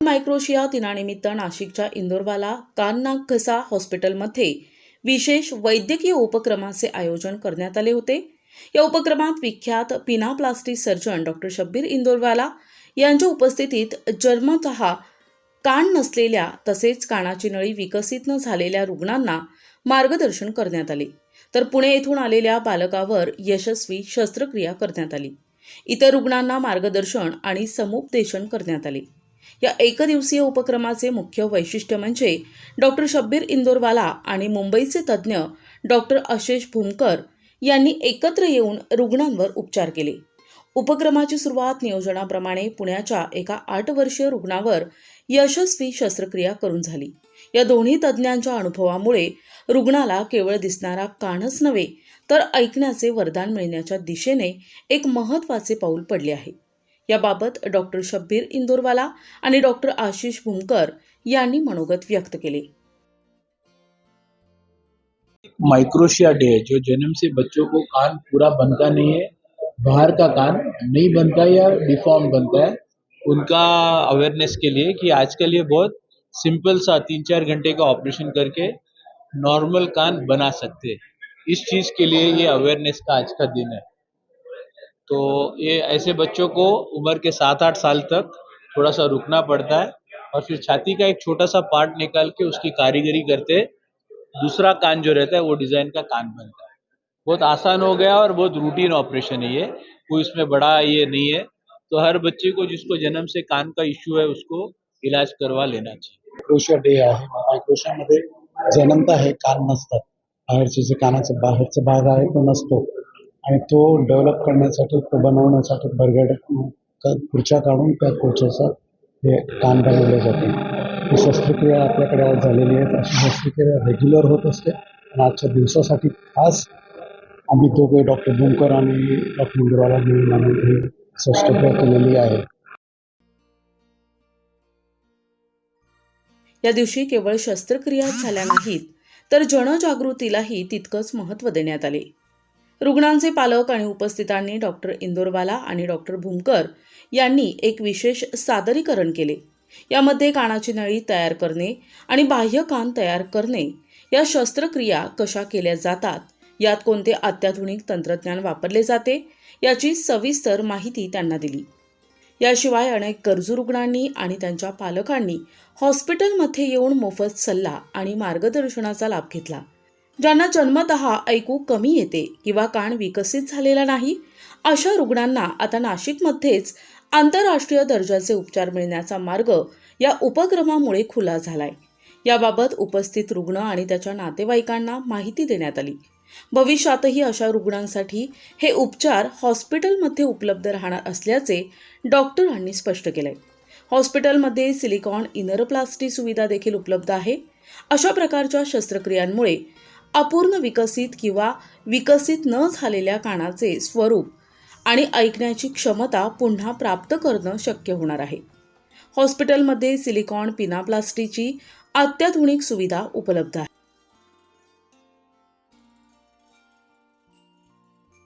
मायक्रोशिया दिनानिमित्त नाशिकच्या इंदोरवाला कान नाक घसा हॉस्पिटलमध्ये विशेष वैद्यकीय उपक्रमाचे आयोजन करण्यात आले होते. या उपक्रमात विख्यात पिनाप्लास्टिक सर्जन डॉक्टर शब्बीर इंदोरवाला यांच्या उपस्थितीत जन्मत कान नसलेल्या तसेच कानाची नळी विकसित न झालेल्या रुग्णांना मार्गदर्शन करण्यात आले. तर पुणे येथून आलेल्या बालकावर यशस्वी शस्त्रक्रिया करण्यात आली. इतर रुग्णांना मार्गदर्शन आणि समुपदेशन करण्यात आले. या एकदिवसीय उपक्रमाचे मुख्य वैशिष्ट्य म्हणजे डॉक्टर शब्बीर इंदोरवाला आणि मुंबईचे तज्ज्ञ डॉक्टर आशिष भूमकर यांनी एकत्र येऊन रुग्णांवर उपचार केले. उपक्रमाची सुरुवात नियोजनाप्रमाणे पुण्याच्या एका आठ वर्षीय रुग्णावर यशस्वी शस्त्रक्रिया करून झाली. या दोन्ही तज्ज्ञांच्या अनुभवामुळे रुग्णाला केवळ दिसणारा कानच नव्हे तर ऐकण्याचे वरदान मिळण्याच्या दिशेने एक महत्त्वाचे पाऊल पडले आहे. याबाबत डॉक्टर शब्बीर इंदोरवाला आणि डॉक्टर आशिष भूमकर यांनी मनोगत व्यक्त केले. माइक्रोशिया डे जो जन्म से बच्चों को कान पूरा बनता नहीं है, बाहर का कान नहीं बनता या डिफॉर्म बनता है, उनका अवेयरनेस के लिए कि आजकल ये बहुत सिंपल सा तीन चार घंटे का ऑपरेशन करके नॉर्मल कान बना सकते हैं। इस चीज़ के लिए ये अवेयरनेस का आज का दिन है। तो ये ऐसे बच्चों को उम्र के सात आठ साल तक थोड़ा सा रुकना पड़ता है और फिर छाती का एक छोटा सा पार्ट निकाल के उसकी कारीगरी करते दूसरा कान जो रहता है वो डिज़ाइन का कान बनता है। बहुत आसान हो गया और बहुत रूटीन ऑपरेशन है ये। कोई इसमें बड़ा ये नहीं है। तो हर बच्चे को जिसको जन्म से कान का इश्यू है उसको इलाज करवा लेना चाहिए। मायक्रोशिया डे आहे मायक्रोशियामध्ये जन्मता हे, कान नसतात बाहेरचे जे कानाचा बाहेरचा भाग आहे आणि तो डेव्हलप करण्यासाठी तो बनवण्यासाठी बरगड खुर्च्या काढून त्या खुर्च्याचं हे काम बनवलं जाते. ही शस्त्रक्रिया आपल्याकडे आज झालेली आहे. अशी शस्त्रक्रिया रेग्युलर होत असते. आणि आजच्या दिवसासाठी खास आम्ही दोघे डॉक्टर बुमकर आणि डॉक्टर मुंडवाला मिळून आम्ही ही शस्त्रक्रिया केलेली आहे. या दिवशी केवळ शस्त्रक्रिया झाल्या नाहीत तर जनजागृतीलाही तितकंच महत्त्व देण्यात आले. रुग्णांचे पालक आणि उपस्थितांनी डॉक्टर इंदोरवाला आणि डॉक्टर भूमकर यांनी एक विशेष सादरीकरण केले. यामध्ये कानाची नळी तयार करणे आणि बाह्य कान तयार करणे या शस्त्रक्रिया कशा केल्या जातात यात कोणते अत्याधुनिक तंत्रज्ञान वापरले जाते याची सविस्तर माहिती त्यांना दिली. याशिवाय अनेक गरजू रुग्णांनी आणि त्यांच्या पालकांनी हॉस्पिटलमध्ये येऊन मोफत सल्ला आणि मार्गदर्शनाचा लाभ घेतला. ज्यांना जन्मतः ऐकू कमी येते किंवा कान विकसित झालेला नाही अशा रुग्णांना आता नाशिकमध्येच आंतरराष्ट्रीय दर्जाचे उपचार मिळण्याचा मार्ग या उपक्रमामुळे खुला झालाय. याबाबत उपस्थित रुग्ण आणि त्याच्या नातेवाईकांना माहिती देण्यात आली. भविष्यातही अशा रुग्णांसाठी हे उपचार हॉस्पिटलमध्ये उपलब्ध राहणार असल्याचे डॉक्टरांनी स्पष्ट केलंय. हॉस्पिटलमध्ये सिलिकॉन इनरप्लास्टी सुविधा देखील उपलब्ध आहे. अशा प्रकारच्या शस्त्रक्रियांमुळे अपूर्ण विकसित किंवा विकसित न झालेल्या कानाचे स्वरूप आणि ऐकण्याची क्षमता पुन्हा प्राप्त करणं शक्य होणार आहे. हॉस्पिटलमध्ये सिलिकॉन पिनाप्लास्टीची अत्याधुनिक सुविधा उपलब्ध आहे.